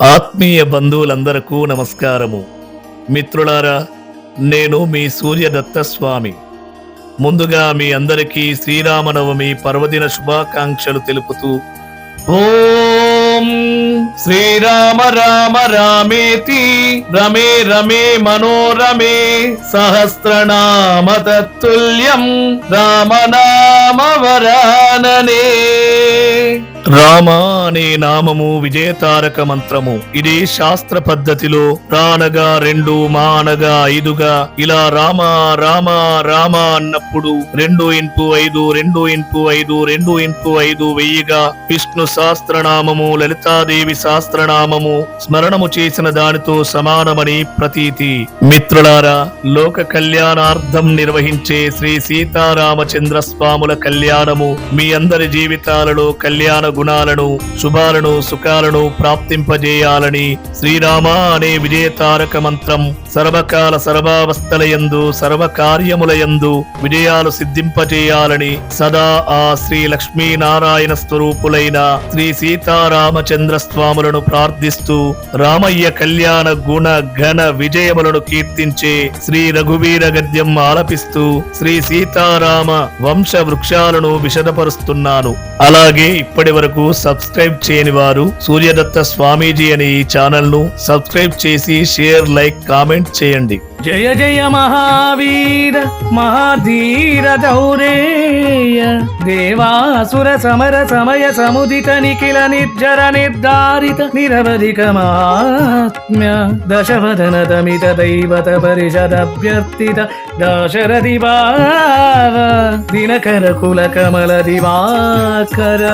ఆత్మీయ బంధువులందరకు నమస్కారము. మిత్రులారా నేను మీ సూర్యదత్త స్వామి ముందుగా మీ అందరికీ శ్రీరామనవమి పర్వదిన శుభాకాంక్షలు తెలుపుతూ ఓం శ్రీరామ రామ రామేతి రమే రమే మనోరమే సహస్రనామ తత్తుల్యం రామనామ వరాననే. రామ అనే నామము విజయతారక మంత్రము. ఇది శాస్త్ర పద్ధతిలో రానగా రెండు మానగా ఐదుగా ఇలా రామ రామ రామ అన్నప్పుడు రెండు ఇంటూ ఐదు రెండు ఇంటూ ఐదు రెండు ఇంటూ ఐదు వెయ్యిగా విష్ణు సహస్రనామము లలితాదేవి సహస్రనామము స్మరణము చేసిన దానితో సమానమని ప్రతీతి. మిత్రులారా లోక కళ్యాణార్థం నిర్వహించే శ్రీ సీతారామచంద్ర స్వాముల కళ్యాణము మీ అందరి జీవితాలలో కళ్యాణ గుణాలను శుభాలను సుఖాలను ప్రాప్తింపజేయాలని శ్రీరామ అనే విజయతారక మంత్రం సర్వకాల సర్వావస్థలయందు సర్వకార్యములయందు విజయాలు సిద్ధింపజేయాలని సదా ఆ శ్రీ లక్ష్మీనారాయణ స్వరూపులైన శ్రీ సీతారామచంద్ర స్వాములను ప్రార్థిస్తూ రామయ్య కళ్యాణ గుణ ఘన విజయములను కీర్తించే శ్రీ రఘువీర గద్యం ఆలపిస్తూ శ్రీ సీతారామ వంశ వృక్షాలను విషదపరుస్తున్నాను అలాగే ఇప్పటి వరకు సబ్స్క్రైబ్ చేయని వారు సూర్యదత్త స్వామీజీ అనే ఈ ఛానల్ను సబ్స్క్రైబ్ చేసి షేర్ లైక్ కామెంట్ చేయండి. జయ జయ మహావీర మహాధీర దౌరేయ దేవాసుర సమర సమయ సముదిత నిఖిల నిర్జర నిర్ధారిత నిరవధిక మహాత్మ్య దశవదన దమిత దైవత పరిషద అభ్యర్థిత దాశరథి భావ దినకర కుల కమల దివాకర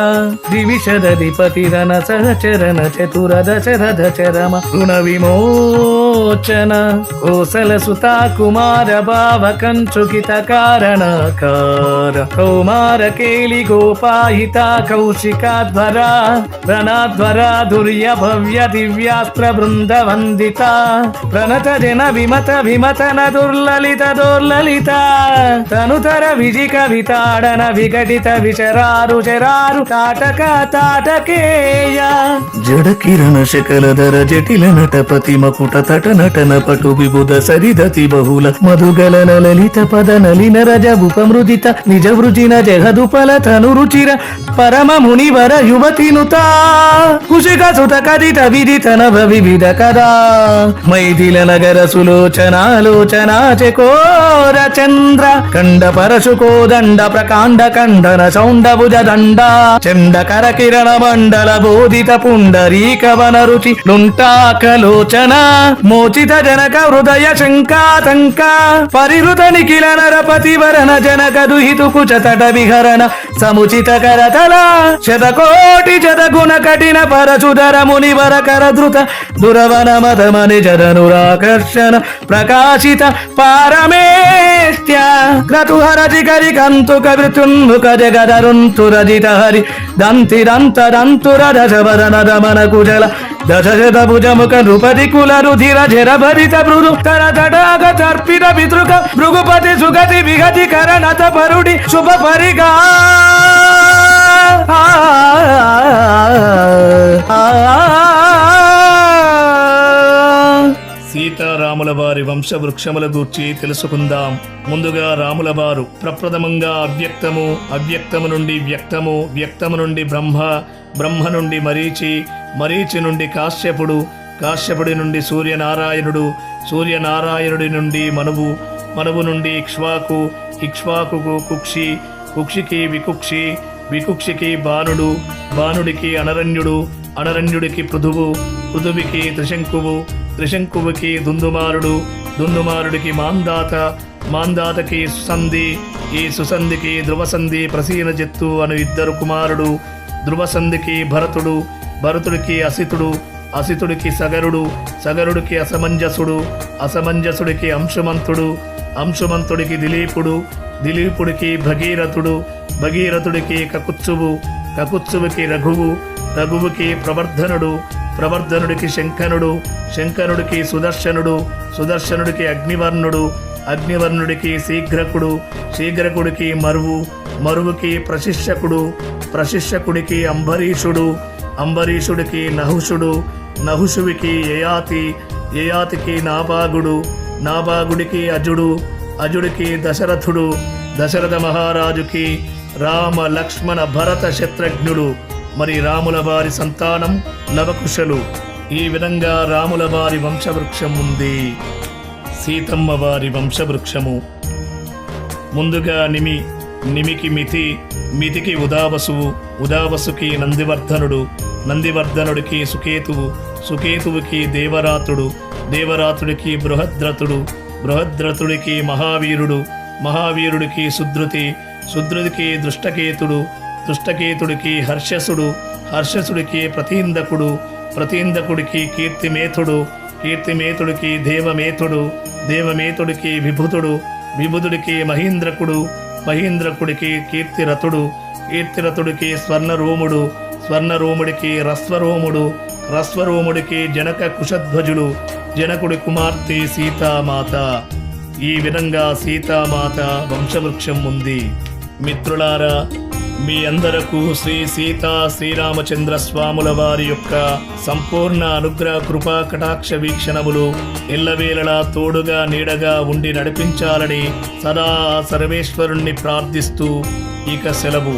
దివిషద దిపతి రన సహచరణ చతుర దశరథ చరమ రుణ విమోచన కోసల సుత కుమార భావ కంచుకిత కారణకార కౌమార కేలి గోపాహిత కౌశికాధ్వర రణాధ్వర దుర్య భవ్య దివ్యాస్త్ర బృంద వందిత ప్రణత జన విమత విమతన దుర్లలిత దోర్లలిత తనుతర విజి కవితాడన విఘటిత విచరారు చరారు తాటక తాటకేయ. జడ కిరణ శకల ధర జటిల నట నటపతి మకుట తట నటన పటు విబుధ సరిదతి బహుళ మధుగల లలిత పద నలిన రజ ఉపమృదిత నిజ వృజిన జగదుపల తను రుచిర పరమ మునివర యువతినుత. కుశిక సుత కదిత విదిత నభ వివిధ కదా మైథిల నగర సులోచనాలోచన చకోర చంద్ర కండ పరశు కోదండ ప్రకాండ కండన సౌండ భుజ దండ. చండ కర కిరణ మండల బోధిత పుండరీక వన రుచి లుంటాకలోచన మోచిత జనక హృదయ శంక శంకాతంకా పరిహృత నిఖిల నరపతి వరణ జనక దుహితుకు చతట విహరణ. సముచిత కరతల శతకోటి శతగుణ కఠిన పరచుదర మునివర కర ధృత దురవన మదమని జరనురాకర్షణ ప్రకాశిత పారమేష్ట్య. క్రతుహర జిగరి కంతు కవితున్ముఖ జగదరుంతురజిత హరి దంతి దంత దంతుర దశవదన దమన కుజల. దశ శత భుజముఖ నృపతి కుల రుధిర జర భరిత మృదు తర తటాగ తర్పిత పితృక భృగుపతి సుగతి విగతి కరణత పరుడి శుభ పరిగా వంశవృక్షముల వృక్షముల గూర్చి తెలుసుకుందాం. ముందుగా రాముల వారు ప్రప్రథమంగా అవ్యక్తము అవ్యక్తము నుండి వ్యక్తము వ్యక్తము నుండి బ్రహ్మ బ్రహ్మ నుండి మరీచి మరీచి నుండి కాశ్యపుడు కాశ్యపుడి నుండి సూర్యనారాయణుడు సూర్యనారాయణుడి నుండి మనువు మనువు నుండి ఇక్ష్వాకు ఇక్ష్వాకుకు కుక్షి కుక్షికి వికుక్షి వికుక్షికి బాణుడు బాణుడికి అనరణ్యుడు అనరణ్యుడికి పృథువు పృథువికి త్రిశంకువు త్రిశంకువుకి దుందుమారుడు దుందుమారుడికి మాందాత మాందాతకి సుసంధి ఈ సుసంధికి ధ్రువసంధి ప్రసీనజిత్తు అను ఇద్దరు కుమారుడు ధ్రువసంధికి భరతుడు భరతుడికి అసితుడు అసితుడికి సగరుడు సగరుడికి అసమంజసుడు అసమంజసుడికి అంశుమంతుడు అంశుమంతుడికి దిలీపుడు దిలీపుడికి భగీరథుడు భగీరథుడికి కకుత్సువు కకుత్సువుకి రఘువు రఘువుకి ప్రవర్ధనుడు ప్రవర్ధనుడికి శంఖనుడు శంకనుడికి సుదర్శనుడు సుదర్శనుడికి అగ్నివర్ణుడు అగ్నివర్ణుడికి శీఘ్రకుడు శీఘ్రకుడికి మరువు మరువుకి ప్రశిక్షకుడు ప్రశిష్యకుడికి అంబరీషుడు అంబరీషుడికి నహుషుడు నహుషువికి యయాతి యయాతికి నాభాగుడు నాభాగుడికి అజుడు అజుడికి దశరథుడు దశరథ మహారాజుకి రామ లక్ష్మణ భరత శత్రుఘ్నుడు. మరి రాముల వారి సంతానం లవకుశలు ఈ విధంగా రాముల వారి వంశవృక్షం ఉంది. సీతమ్మ వారి వంశవృక్షము. ముందుగా నిమి నిమికి మితి మితికి ఉదావసువు ఉదావసుకి నందివర్ధనుడు నందివర్ధనుడికి సుకేతువు సుకేతువుకి దేవరాతుడు దేవరాతుడికి బృహద్రతుడు బృహద్రతుడికి మహావీరుడు మహావీరుడికి సుధృతి సుధృతికి దృష్టకేతుడు దుష్టకేతుడికి హర్షసుడు హర్షసుడికి ప్రతీందకుడు ప్రతీందకుడికి కీర్తిమేతుడు కీర్తిమేతుడికి దేవమేతుడు దేవమేతుడికి విభుతుడు విభుతుడికి మహీంద్రకుడు మహీంద్రకుడికి కీర్తిరథుడు కీర్తిరథుడికి స్వర్ణరోముడు స్వర్ణరోముడికి రస్వరోముడు రస్వరోముడికి జనక కుశధ్వజుడు జనకుడి కుమార్తె సీతామాత. ఈ విధంగా సీతామాత వంశవృక్షం ఉంది. మిత్రులారా మీ అందరకు శ్రీ సీతా శ్రీరామచంద్ర స్వాముల వారి యొక్క సంపూర్ణ అనుగ్రహ కృపా కటాక్ష వీక్షణములు ఎల్లవేళలా తోడుగా నీడగా ఉండి నడిపించాలని సదా సర్వేశ్వరుణ్ణి ప్రార్థిస్తూ ఇక సెలవు.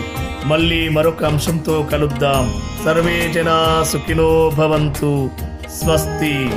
మళ్ళీ మరొక అంశంతో కలుద్దాం. సర్వే జనా సుఖినో భవంతు. స్వస్తి.